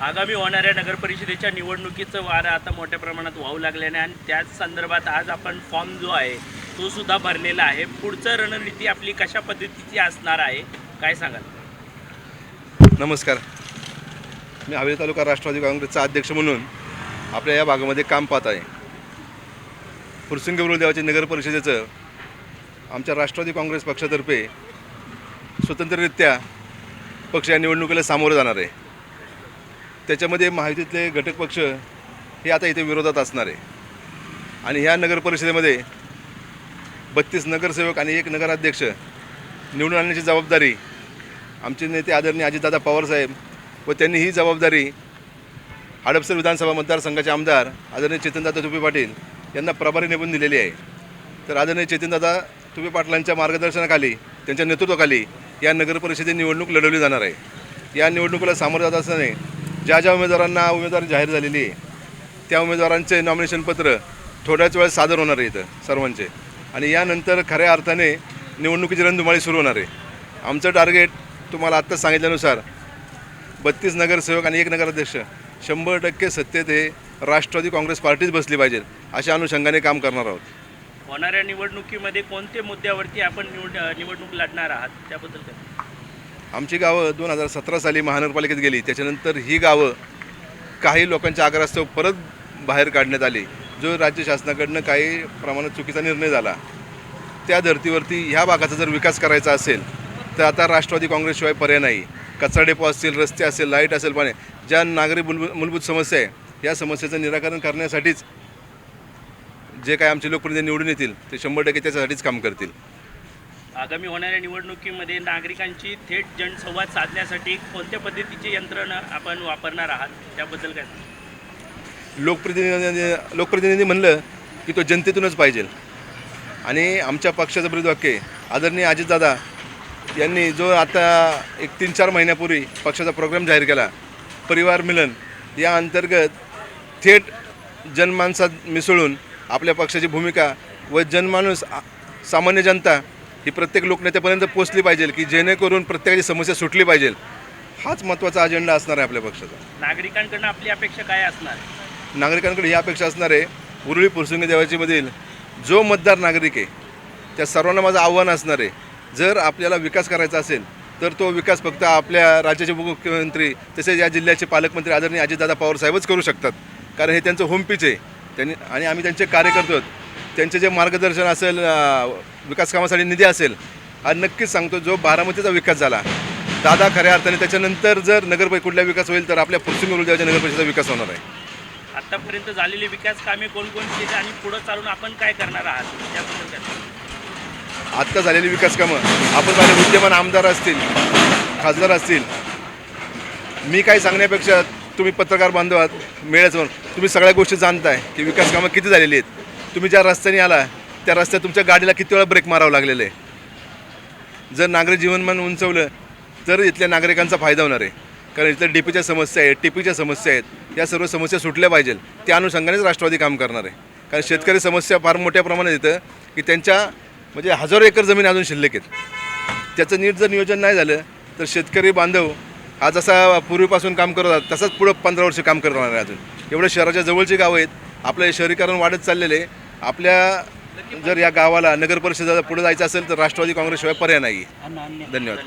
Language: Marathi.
आगामी होणाऱ्या नगरपरिषदेच्या निवडणुकीचं वारं आता मोठ्या प्रमाणात वाहू लागल्याने आणि त्याच संदर्भात आज आपण फॉर्म जो आहे तो सुद्धा भरलेला आहे. पुढचं रणनीती आपली कशा पद्धतीची असणार आहे काय सांगाल? नमस्कार. मी हवेली तालुका राष्ट्रवादी काँग्रेसचा अध्यक्ष म्हणून आपल्या या भागामध्ये काम पाहत आहे. फुरसिंग देवाचे नगर परिषदेचं आमच्या राष्ट्रवादी काँग्रेस पक्षातर्फे स्वतंत्ररित्या पक्ष या निवडणुकीला सामोरं जाणार आहे. त्याच्यामध्ये महायुतीतले घटक पक्ष हे आता इथे विरोधात असणार आहे. आणि ह्या नगरपरिषदेमध्ये बत्तीस नगरसेवक आणि एक नगराध्यक्ष निवडून आणण्याची जबाबदारी आमचे नेते आदरणीय अजितदादा पवारसाहेब व त्यांनी ही जबाबदारी हडपसर विधानसभा मतदारसंघाचे आमदार आदरणीय चेतनदादा तुपे पाटील यांना प्रभारी नेमून दिलेली आहे. तर आदरणीय चेतनदादा तुपे पाटलांच्या मार्गदर्शनाखाली त्यांच्या नेतृत्वाखाली या नगरपरिषदे निवडणूक लढवली जाणार आहे. या निवडणुकीला सामोरं जात असताना ज्या ज्या उमेदवारांना उमेदवारी जाहीर झालेली आहे त्या उमेदवारांचे नॉमिनेशन पत्र थोड्याच वेळात सादर होणार आहे इथं सर्वांचे. आणि यानंतर खऱ्या अर्थाने निवडणुकीची रणधुमाळी सुरू होणार आहे. आमचं टार्गेट तुम्हाला आत्ताच सांगितल्यानुसार बत्तीस नगरसेवक आणि एक नगराध्यक्ष शंभर टक्के सत्तेत हे राष्ट्रवादी काँग्रेस पार्टीच बसली पाहिजे अशा अनुषंगाने काम करणार आहोत. होणाऱ्या निवडणुकीमध्ये कोणत्या मुद्द्यावरती आपण निवड निवडणूक लढणार आहात? त्याबद्दल काय? आमची गावं दोन हजार सतरा साली महानगरपालिकेत गेली. त्याच्यानंतर ही गावं काही लोकांच्या आग्रहास्तव परत बाहेर काढण्यात आली. जो राज्य शासनाकडनं काही प्रमाणात चुकीचा निर्णय झाला त्या धर्तीवरती ह्या भागाचा जर विकास करायचा असेल तर आता राष्ट्रवादी काँग्रेसशिवाय पर्याय नाही. कचरा डेपो असतील रस्ते असेल लाइट असेल पाणी ज्या नागरी मूलभूत मूलभूत समस्या आहे या समस्येचं निराकरण करण्यासाठीच जे काय आमचे लोकप्रतिनिधी निवडून येतील ते शंभर टक्के त्याच्यासाठीच काम करतील. आगामी होणाऱ्या निवडणुकीमध्ये नागरिकांची थेट जनसंवाद साधण्यासाठी कोणत्या पद्धतीची यंत्रणा आपण वापरणार आहात? त्याबद्दल काय लोकप्रतिनिधी लोकप्रतिनिधी म्हणलं की तो जनतेतूनच पाहिजे. आणि आमच्या पक्षाचं ब्रीदवाक्य आहे. आदरणीय अजितदादा यांनी जो आता एक तीन चार महिन्यापूर्वी पक्षाचा प्रोग्राम जाहीर केला परिवार मिलन या अंतर्गत थेट जनमानसात मिसळून आपल्या पक्षाची भूमिका व जनमानूस सामान्य जनता ही प्रत्येक लोकनेत्यापर्यंत पोचली पाहिजे की जेणेकरून प्रत्येकाची समस्या सुटली पाहिजे. हाच महत्त्वाचा अजेंडा असणार आहे आपल्या पक्षाचा. नागरिकांकडनं आपली अपेक्षा काय असणार नागरिकांकडे ही अपेक्षा असणार आहे उरुळी पुरसुंगी देवाचीमधील जो मतदार नागरिक आहे त्या सर्वांना माझं आव्हान असणार आहे. जर आपल्याला विकास करायचा असेल तर तो विकास फक्त आपल्या राज्याचे मुख्यमंत्री तसेच या जिल्ह्याचे पालकमंत्री आदरणीय अजितदादा पवार साहेबच करू शकतात. कारण हे त्यांचं होमपीच आहे. त्यांनी आणि आम्ही त्यांचे कार्यकर्ते त्यांचे जे मार्गदर्शन असेल विकास कामासाठी निधी असेल हा नक्कीच सांगतो जो बारामतीचा विकास झाला. दादा खऱ्या अर्थाने त्याच्यानंतर जर नगर कुठला विकास होईल तर आपल्या पुरसुंगी उरुळदेवाच्या नगर परिषदेचा विकास होणार आहे. आतापर्यंत झालेली विकास कामे कोणकोणती आहेत आणि पुढं चालून आपण काय करणार आहात? त्याबद्दल काय आत्ता झालेली विकास कामं आपण पाहिले विद्यमान आमदार असतील खासदार असतील. मी काही सांगण्यापेक्षा तुम्ही पत्रकार बांधव आहात मिळायचं तुम्ही सगळ्या गोष्टी जाणताय की विकास कामं किती झालेली आहेत. तुम्ही ज्या रस्त्याने आला त्या रस्त्यात तुमच्या गाडीला किती वेळा ब्रेक मारावं लागलेलं आहे? जर नागरी जीवनमान उंचवलं तर इथल्या नागरिकांचा फायदा होणार आहे. कारण इथल्या डीपीच्या समस्या आहेत टीपीच्या समस्या आहेत. या सर्व समस्या सुटल्या पाहिजेत त्या अनुषंगानेच राष्ट्रवादी काम करणार आहे. कारण शेतकरी समस्या फार मोठ्या प्रमाणात येतं की त्यांच्या म्हणजे हजारो एकर जमीन अजून शिल्लक आहेत. त्याचं नीट जर नियोजन नाही झालं तर शेतकरी बांधव हा जसा पूर्वीपासून काम करत होता तसंच पुढं पंधरा वर्ष काम करणार आहे अजून. एवढं शहराच्या जवळची गावं आहेत. आपलं शहरीकरण वाढत चाललेलं आहे. आपल्या जर या गावाला नगर परिषदेला पुढे जायचं असेल तर राष्ट्रवादी काँग्रेसशिवाय पर्याय नाही. धन्यवाद.